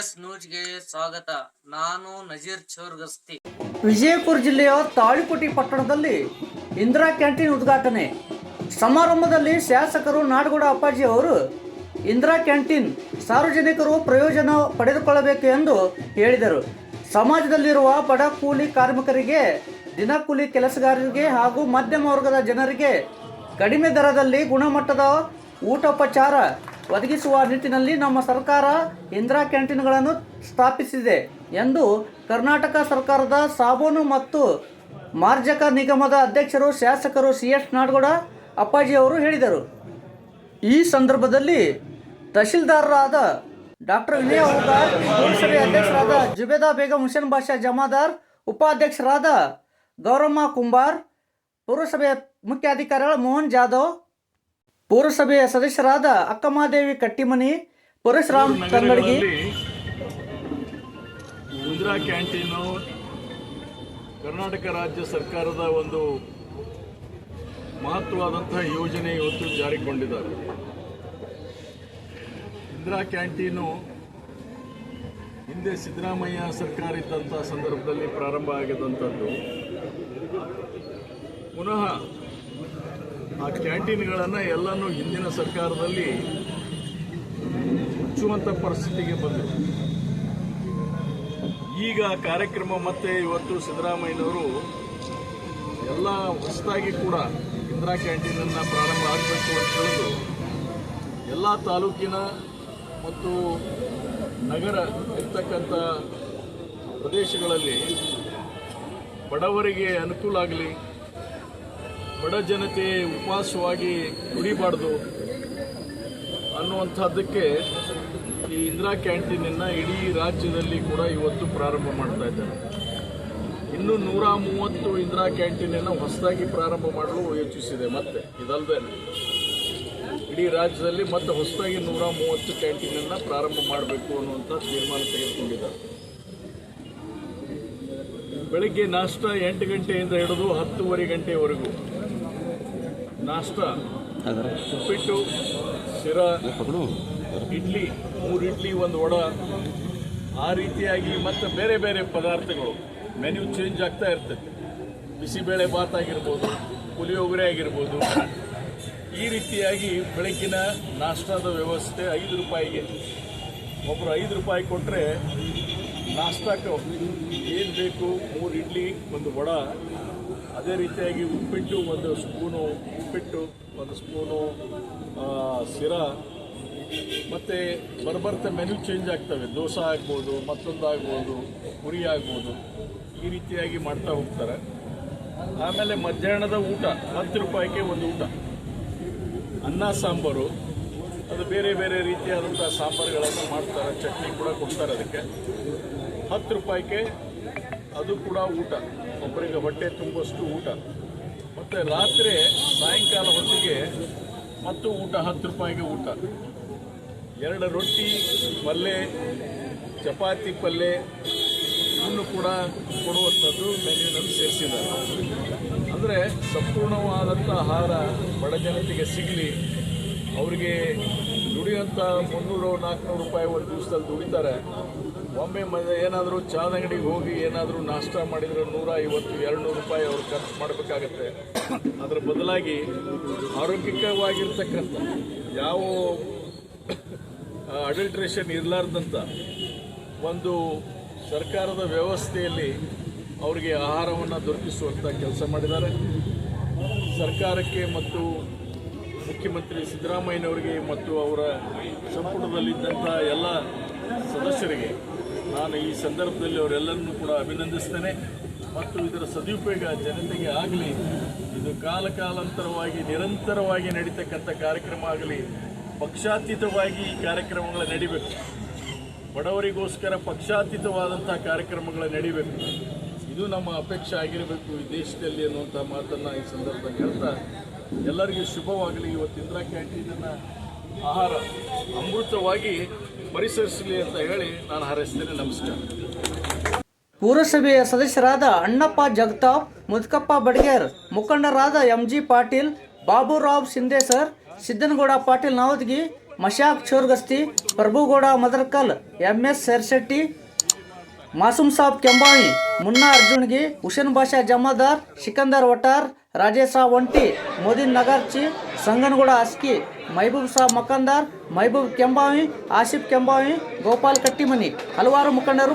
TMS ನ್ಯೂಸ್ಗೆ ಸ್ವಾಗತ. ನಾನು ನಜೀರ್ ಚೋರ್ಗಸ್ತಿ. ವಿಜಯಪುರ ಜಿಲ್ಲೆಯ ತಾಳಿಕೋಟೆ ಪಟ್ಟಣದಲ್ಲಿ ಇಂದಿರಾ ಕ್ಯಾಂಟೀನ್ ಉದ್ಘಾಟನೆ. ಸಮಾರಂಭದಲ್ಲಿ ಶಾಸಕರು ನಾಡಗೌಡ ಅಪ್ಪಾಜಿ ಅವರು, ಇಂದಿರಾ ಕ್ಯಾಂಟೀನ್ ಸಾರ್ವಜನಿಕರು ಪ್ರಯೋಜನ ಪಡೆದುಕೊಳ್ಳಬೇಕು ಎಂದು ಹೇಳಿದರು. ಸಮಾಜದಲ್ಲಿರುವ ಬಡ ಕೂಲಿ ಕಾರ್ಮಿಕರಿಗೆ ದಿನಕೂಲಿ ಕೆಲಸಗಾರರಿಗೆ ಹಾಗೂ ಮಧ್ಯಮ ವರ್ಗದ ಜನರಿಗೆ ಕಡಿಮೆ ದರದಲ್ಲಿ ಗುಣಮಟ್ಟದ ಊಟೋಪಚಾರ ಒದಗಿಸುವ ನಿಟ್ಟಿನಲ್ಲಿ ನಮ್ಮ ಸರ್ಕಾರ ಇಂದಿರಾ ಕ್ಯಾಂಟೀನ್ಗಳನ್ನು ಸ್ಥಾಪಿಸಿದೆ ಎಂದು ಕರ್ನಾಟಕ ಸರ್ಕಾರದ ಸಾಬೂನು ಮತ್ತು ಮಾರ್ಜಕ ನಿಗಮದ ಅಧ್ಯಕ್ಷರು, ಶಾಸಕರು ಸಿ ಎಸ್ ನಾಡಗೌಡ ಅಪ್ಪಾಜಿ ಅವರು ಹೇಳಿದರು. ಈ ಸಂದರ್ಭದಲ್ಲಿ ತಹಶೀಲ್ದಾರರಾದ ಡಾಕ್ಟರ್ ವಿನಯ ಹುಗಾರ್ ಪುರಸಭೆ ಅಧ್ಯಕ್ಷರಾದ ಜುಬೇದಾ ಬೇಗಂ, ಹುಸೇನ್ ಬಾಷಾ ಜಮಾದಾರ್, ಉಪಾಧ್ಯಕ್ಷರಾದ ಗೌರಮ್ಮ ಕುಂಬಾರ್, ಪುರಸಭೆಯ ಮುಖ್ಯಾಧಿಕಾರಿಗಳ ಮೋಹನ್ ಜಾಧವ್ ಪುರಸಭೆಯ ಸದಸ್ಯರಾದ ಅಕ್ಕಮಾದೇವಿ ಕಟ್ಟಿಮನಿ ಪರಶುರಾಮ್ ತಂಗಡಗಿ ಇಂದಿರಾ ಕ್ಯಾಂಟೀನು ಕರ್ನಾಟಕ ರಾಜ್ಯ ಸರ್ಕಾರದ ಒಂದು ಮಹತ್ವವಾದಂತಹ ಯೋಜನೆ ಇವತ್ತು ಜಾರಿಗೊಂಡಿದ್ದಾರೆ. ಇಂದಿರಾ ಕ್ಯಾಂಟೀನು ಹಿಂದೆ ಸಿದ್ದರಾಮಯ್ಯ ಸರ್ಕಾರ ಇದ್ದಂಥ ಸಂದರ್ಭದಲ್ಲಿ ಪ್ರಾರಂಭ ಆಗಿದ್ದಂಥದ್ದು. ಪುನಃ ಆ ಕ್ಯಾಂಟೀನ್ಗಳನ್ನು ಎಲ್ಲನೂ ಹಿಂದಿನ ಸರ್ಕಾರದಲ್ಲಿ ಮುಚ್ಚುವಂಥ ಪರಿಸ್ಥಿತಿಗೆ ಬಂದಿದೆ. ಈಗ ಕಾರ್ಯಕ್ರಮ ಮತ್ತೆ ಇವತ್ತು ಸಿದ್ದರಾಮಯ್ಯನವರು ಎಲ್ಲ ಹೊಸದಾಗಿ ಕೂಡ ಇಂದಿರಾ ಕ್ಯಾಂಟೀನನ್ನು ಪ್ರಾರಂಭ ಆಗಬೇಕು ಅಂತ ಹೇಳಿದ್ರು ಎಲ್ಲ ತಾಲೂಕಿನ ಮತ್ತು ನಗರ ಇರ್ತಕ್ಕಂಥ ಪ್ರದೇಶಗಳಲ್ಲಿ ಬಡವರಿಗೆ ಅನುಕೂಲ ಆಗಲಿ ಬಡ ಜನತೆ ಉಪವಾಸವಾಗಿ ದುಡಿಬಾರ್ದು ಅನ್ನುವಂಥದ್ದಕ್ಕೆ ಈ ಇಂದಿರಾ ಕ್ಯಾಂಟೀನನ್ನು ಇಡೀ ರಾಜ್ಯದಲ್ಲಿ ಕೂಡ ಇವತ್ತು ಪ್ರಾರಂಭ ಮಾಡ್ತಾ ಇದ್ದಾರೆ. ಇನ್ನು ನೂರ ಮೂವತ್ತು ಇಂದಿರಾ ಕ್ಯಾಂಟೀನನ್ನು ಹೊಸದಾಗಿ ಪ್ರಾರಂಭ ಮಾಡಲು ಯೋಚಿಸಿದೆ, ಮತ್ತೆ ಇದಲ್ಲದೆ ಇಡೀ ರಾಜ್ಯದಲ್ಲಿ ಮತ್ತೆ ಹೊಸದಾಗಿ ನೂರ ಮೂವತ್ತು ಕ್ಯಾಂಟೀನನ್ನು ಪ್ರಾರಂಭ ಮಾಡಬೇಕು ಅನ್ನುವಂಥ ತೀರ್ಮಾನ ತೆಗೆದುಕೊಂಡಿದ್ದಾರೆ. ಬೆಳಿಗ್ಗೆ ನಾಷ್ಟ ಎಂಟು ಗಂಟೆಯಿಂದ ಹಿಡಿದು ಹತ್ತೂವರೆ ಗಂಟೆವರೆಗೂ. ನಾಷ್ಟ ಉಪ್ಪಿಟ್ಟು ಶಿರಾ ಇಡ್ಲಿ ಮೂರು ಇಡ್ಲಿ ಒಂದು ವಡ. ಆ ರೀತಿಯಾಗಿ ಮತ್ತು ಬೇರೆ ಬೇರೆ ಪದಾರ್ಥಗಳು. ಮೆನ್ಯೂ ಚೇಂಜ್ ಆಗ್ತಾ ಇರ್ತದೆ. ಬಿಸಿಬೇಳೆ ಭಾತ್ ಆಗಿರ್ಬೋದು ಪುಲಿಯೋಗರೆ ಆಗಿರ್ಬೋದು. ಈ ರೀತಿಯಾಗಿ ಬೆಳಗ್ಗಿನ ನಾಷ್ಟದ ವ್ಯವಸ್ಥೆ ಐದು ರೂಪಾಯಿಗೆ. ಒಬ್ಬರು ಐದು ರೂಪಾಯಿ ಕೊಟ್ಟರೆ ನಾಷ್ಟಕ್ಕೆ ಏನು ಬೇಕು? ಮೂರು ಇಡ್ಲಿ, ಒಂದು ವಡ. ಅದೇ ರೀತಿಯಾಗಿ ಉಪ್ಪಿಟ್ಟು, ಒಂದು ಸ್ಪೂನು ಉಪ್ಪಿಟ್ಟು, ಒಂದು ಸ್ಪೂನು ಶಿರಾ. ಮತ್ತು ಬರಬರ್ತ ಮೆನು ಚೇಂಜ್ ಆಗ್ತವೆ. ದೋಸೆ ಆಗ್ಬೋದು, ಮತ್ತೊಂದು ಆಗ್ಬೋದು, ಪುರಿ ಆಗ್ಬೋದು. ಈ ರೀತಿಯಾಗಿ ಮಾಡ್ತಾ ಹೋಗ್ತಾರೆ. ಆಮೇಲೆ ಮಧ್ಯಾಹ್ನದ ಊಟ, ಹತ್ತು ರೂಪಾಯಿಗೆ ಒಂದು ಊಟ. ಅನ್ನ, ಸಾಂಬಾರು. ಅದು ಬೇರೆ ಬೇರೆ ರೀತಿಯಾದಂಥ ಸಾಂಬಾರುಗಳನ್ನು ಮಾಡ್ತಾರೆ. ಚಟ್ನಿ ಕೂಡ ಕೊಡ್ತಾರೆ ಅದಕ್ಕೆ. ಹತ್ತು ರೂಪಾಯಿಗೆ ಅದು ಕೂಡ ಊಟ. ಒಬ್ಬರಿಗೆ ಹೊಟ್ಟೆ ತುಂಬುವಷ್ಟು ಊಟ. ಮತ್ತು ರಾತ್ರಿ ಸಾಯಂಕಾಲ ಹೊತ್ತಿಗೆ ಮತ್ತು ಊಟ, ಹತ್ತು ರೂಪಾಯಿಗೆ ಊಟ. ಎರಡು ರೊಟ್ಟಿ ಪಲ್ಯ ಚಪಾತಿ ಪಲ್ಯ ಇವನ್ನು ಕೂಡ ಕೊಡುವಂಥದ್ದು ಮೆನ್ಯೂನಲ್ಲಿ ಸೇರಿಸಿದ್ದಾರೆ. ಅಂದರೆ ಸಂಪೂರ್ಣವಾದಂಥ ಆಹಾರ ಬಡ ಜನತೆಗೆ ಸಿಗಲಿ. ಅವರಿಗೆ ದುಡಿಯುವಂಥ ಮುನ್ನೂರು, ನಾಲ್ಕುನೂರು ರೂಪಾಯಿ ಒಂದು ದಿವಸದಲ್ಲಿ ದುಡಿತಾರೆ. ಒಮ್ಮೆ ಮ, ಏನಾದರೂ ಚಾದ ಅಂಗಡಿಗೆ ಹೋಗಿ ಏನಾದರೂ ನಾಷ್ಟ ಮಾಡಿದರೆ ನೂರ ಐವತ್ತು ಎರಡು ರೂಪಾಯಿ ಅವ್ರು ಖರ್ಚು ಮಾಡಬೇಕಾಗತ್ತೆ. ಅದರ ಬದಲಾಗಿ ಆರೋಗ್ಯಕರವಾಗಿರ್ತಕ್ಕಂಥ ಯಾವ ಅಡಲ್ಟ್ರೇಷನ್ ಇರಲಾರ್ದಂಥ ಒಂದು ಸರ್ಕಾರದ ವ್ಯವಸ್ಥೆಯಲ್ಲಿ ಅವರಿಗೆ ಆಹಾರವನ್ನು ದೊರಕಿಸುವಂಥ ಕೆಲಸ ಮಾಡಿದ್ದಾರೆ. ಸರ್ಕಾರಕ್ಕೆ ಮತ್ತು ಮುಖ್ಯಮಂತ್ರಿ ಸಿದ್ದರಾಮಯ್ಯನವರಿಗೆ ಮತ್ತು ಅವರ ಸಂಪುಟದಲ್ಲಿದ್ದಂಥ ಎಲ್ಲ ಸದಸ್ಯರಿಗೆ ನಾನು ಈ ಸಂದರ್ಭದಲ್ಲಿ ಅವರೆಲ್ಲರನ್ನೂ ಕೂಡ ಅಭಿನಂದಿಸ್ತೇನೆ. ಮತ್ತು ಇದರ ಸದುಪಯೋಗ ಜನತೆಗೆ ಆಗಲಿ, ಇದು ಕಾಲಕಾಲಾಂತರವಾಗಿ ನಿರಂತರವಾಗಿ ನಡೀತಕ್ಕಂಥ ಕಾರ್ಯಕ್ರಮ ಆಗಲಿ, ಪಕ್ಷಾತೀತವಾಗಿ ಈ ಕಾರ್ಯಕ್ರಮಗಳ ನಡಿಬೇಕು. ಬಡವರಿಗೋಸ್ಕರ ಪಕ್ಷಾತೀತವಾದಂಥ ಕಾರ್ಯಕ್ರಮಗಳ ನಡಿಬೇಕು. ಇದು ನಮ್ಮ ಅಪೇಕ್ಷೆ ಆಗಿರಬೇಕು ಈ ದೇಶದಲ್ಲಿ ಅನ್ನುವಂಥ ಮಾತನ್ನು ಈ ಸಂದರ್ಭದಲ್ಲಿ ಹೇಳ್ತಾ, ಎಲ್ಲರಿಗೂ ಶುಭವಾಗಲಿ. ಇವತ್ತು ಇಂದಿರಾ ಕ್ಯಾಂಟೀನನ್ನು ಆಹಾರ ಅಮೃತವಾಗಿ ಪರಿಸರಿಸಲಿ ಅಂತ ಹೇಳಿ ನಾನು ಹಾರೈಸ್ತೇನೆ. ನಮಸ್ಕಾರ. ಪುರಸಭೆಯ ಸದಸ್ಯರಾದ ಅಣ್ಣಪ್ಪ ಜಗತಾಪ್, ಮುದ್ಕಪ್ಪ ಬಡ್ಗೇರ್, ಮುಖಂಡರಾದ M G Patil, Baburao Shinde sir, Siddanagouda Patil Navadgi, Mashak Chorgasti, Prabhugouda Madarkal M S Sershetti Masoom Saab Kembai Munna Arjungi, Hussain Basha Jamadar, Sikandar ವಟಾರ್ Rajesh ಒಂಟಿ, ಮೋದಿನ್ ನಗರ್ಚಿ ಸಂಗನಗೌಡ ಅಸ್ಕಿ, ಮೈಬೂಬ್ ಸಾಬ್ ಮಕಂದಾರ್, ಮೈಬೂಬ್ ಕೆಂಬಾವಿ, ಆಸಿಫ್ ಕೆಂಬಾವಿ, ಗೋಪಾಲ್ ಕಟ್ಟಿಮನಿ, ಹಲವಾರು ಮುಖಂಡರು